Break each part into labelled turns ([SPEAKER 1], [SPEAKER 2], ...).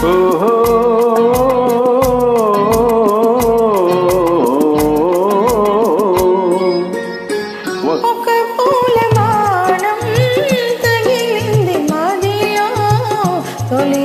[SPEAKER 1] ఓహో. తొలి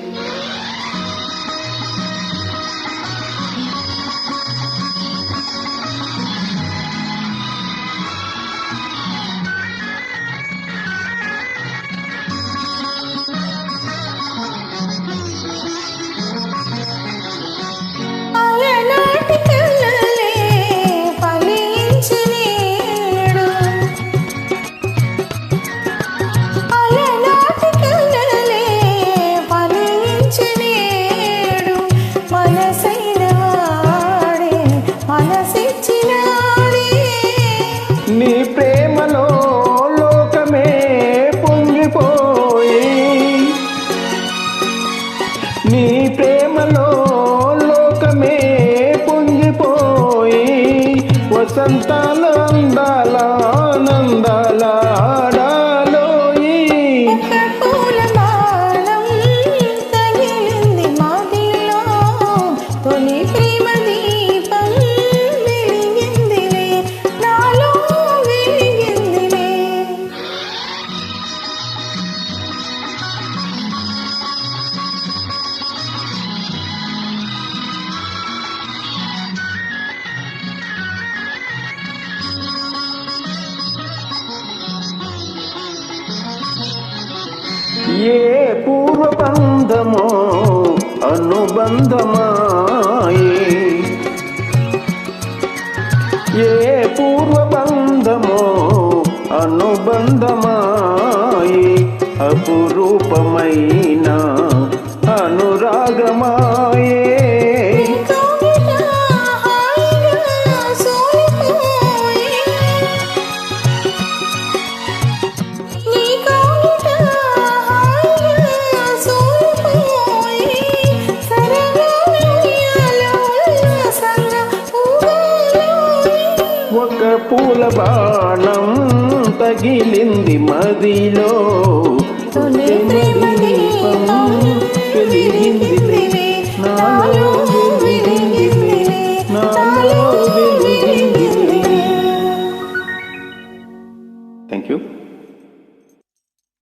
[SPEAKER 1] నీ ప్రేమలో లోకమే పొంగిపోయి వసంతాల అందాలా పూర్వబంధమో అనుబంధమాయే. ఏ పూర్వబంధమో అనుబంధమాయే. అపురూపమైన బాణం తగిలింది మదిలో.
[SPEAKER 2] తొలి ప్రేమ దీపం
[SPEAKER 1] వెలిగింది